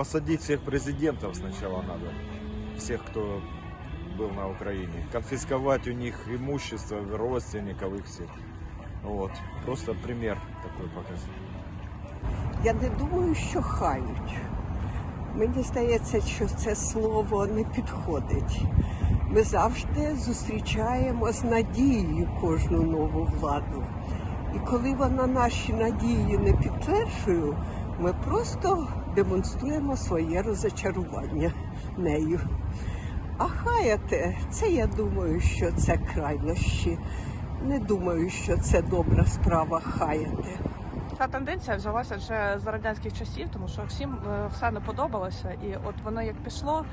посадить всех президентов сначала надо. Всех, кто был на Украине. Конфисковать у них имущество, родственников их всех. Вот. Просто пример такой показать. Я не думаю, що хають. Мені здається, що це слово не підходить. Ми завжди зустрічаємо з надією кожну нову владу. І коли вона наші надії не підтверджує, ми просто демонструємо своє розочарування нею. А хаяти, це я думаю, що це крайнощі. Не думаю, що це добра справа хаяти. Ця тенденція взялася вже з радянських часів, тому що всім е, все не подобалося, і от воно як пішло.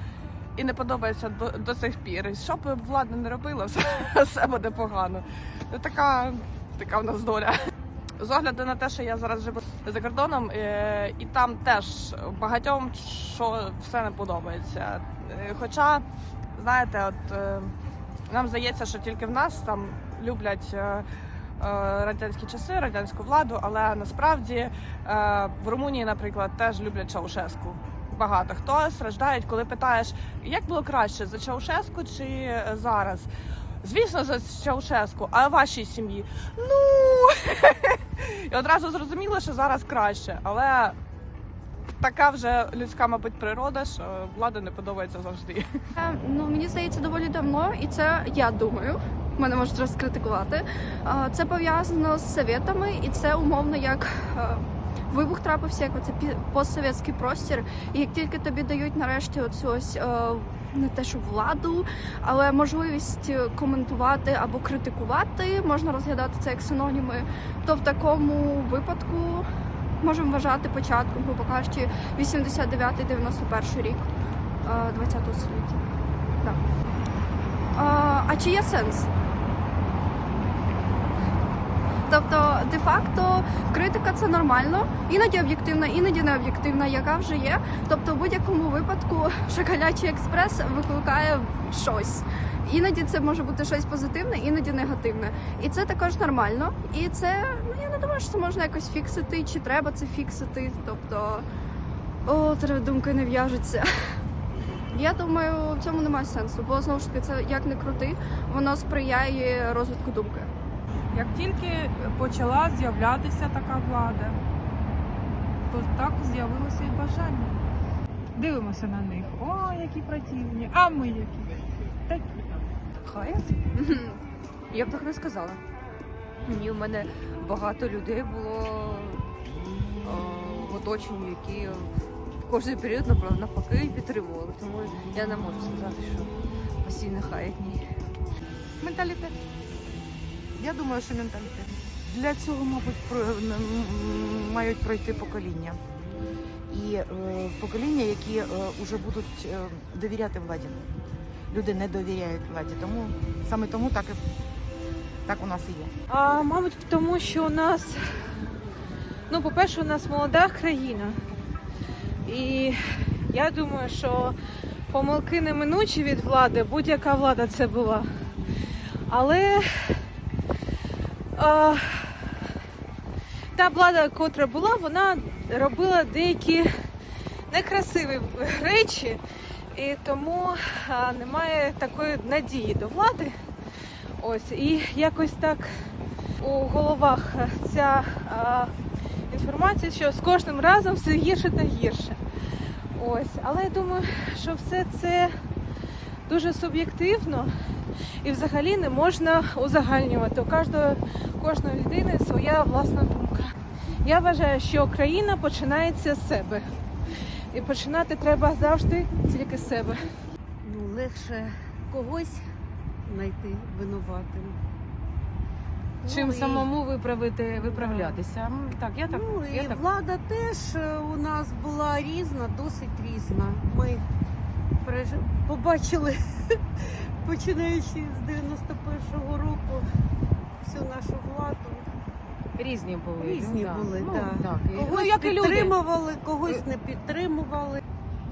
І не подобається до, до сих пір. І Що б влада не робила, все, все буде погано. Така, така в нас доля. З огляду на те, що я зараз живу за кордоном, е, і там теж багатьом що все не подобається. Е, Хоча, знаєте, от е, нам здається, що тільки в нас там люблять. Радянські часи, радянську владу, але насправді в Румунії, наприклад, теж люблять Чаушеску. Багато хто страждають, коли питаєш, як було краще за Чаушеску чи зараз? Звісно, за Чаушеску, а вашій сім'ї? Ну і одразу зрозуміло, що зараз краще, але така вже людська, мабуть, природа, що влада не подобається завжди. Е, Ну мені здається доволі давно, і це я думаю. Мене можуть розкритикувати. Е, Це пов'язано з совєтами, і це умовно як е, вибух трапився, як оце постсовєтський простір. І як тільки тобі дають нарешті оцю ось не те, що владу, але можливість е, коментувати або критикувати, можна розглядати це як синоніми, то в такому випадку можемо вважати початком, грубо кажучи, 89-91 рік. 20 століття. Так. А, а чи є сенс? Тобто, де-факто, критика це нормально, іноді об'єктивна, іноді не об'єктивна, яка вже є. Тобто, в будь-якому випадку шоколячий експрес викликає щось. Іноді це може бути щось позитивне, іноді негативне. І це також нормально. І це, ну я не думаю, що це можна якось фіксити, чи треба це фіксити. Тобто, о, три думки не в'яжуться. Я думаю, в цьому немає сенсу, бо знову ж таки це як не крути, воно сприяє розвитку думки. Як тільки почала з'являтися така влада, то так з'явилося і бажання. Дивимося на них. О, які противні, а ми які. Такі. Хаят? Я б так не сказала. Ні, у мене багато людей було е, в оточенні, які в кожний період навпаки підтримували. Тому я не можу сказати, що постійно хаять ні. Менталітет. Я думаю, що менталітет. Для цього, мабуть, про- мають пройти покоління. І е, покоління, які е, вже будуть е, довіряти владі. Люди не довіряють владі. Тому саме тому так і так у нас і є. А, мабуть, тому що у нас, ну, по-перше, у нас молода країна. І я думаю, що помилки неминучі від влади, будь-яка влада це була. Але та влада, котра була, вона робила деякі некрасиві речі, і тому а, немає такої надії до влади. Ось і якось так у головах ця а, інформація, що з кожним разом все гірше та гірше. Ось, але я думаю, що все це дуже суб'єктивно і взагалі не можна узагальнювати. У кожного, кожної людини своя власна думка. Я вважаю, що країна починається з себе. І починати треба завжди тільки з себе. ну, легше когось знайти винуватим. Чим Ну, і- самому виправити, виправлятися. Так, я так. Ну я і так. влада теж е, у нас була різна, досить різна. Ми побачили, починаючи з 91-го року, всю нашу владу. Різні були. Різні да. були, ну, так. так. Когось Ну, як і люди. підтримували, когось не підтримували.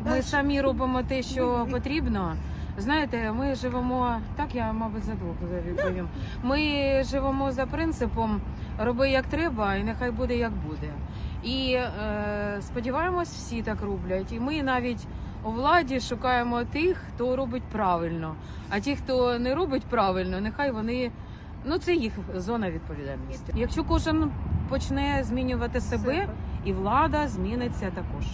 Ми самі робимо те, що потрібно. Знаєте, ми живемо так, я мабуть за двох відповім. Ми живемо за принципом роби як треба, і нехай буде як буде. І е, сподіваємось, всі так роблять. І ми навіть у владі шукаємо тих, хто робить правильно. А ті, хто не робить правильно, нехай вони ну це їх зона відповідальності. Якщо кожен почне змінювати себе, і влада зміниться також.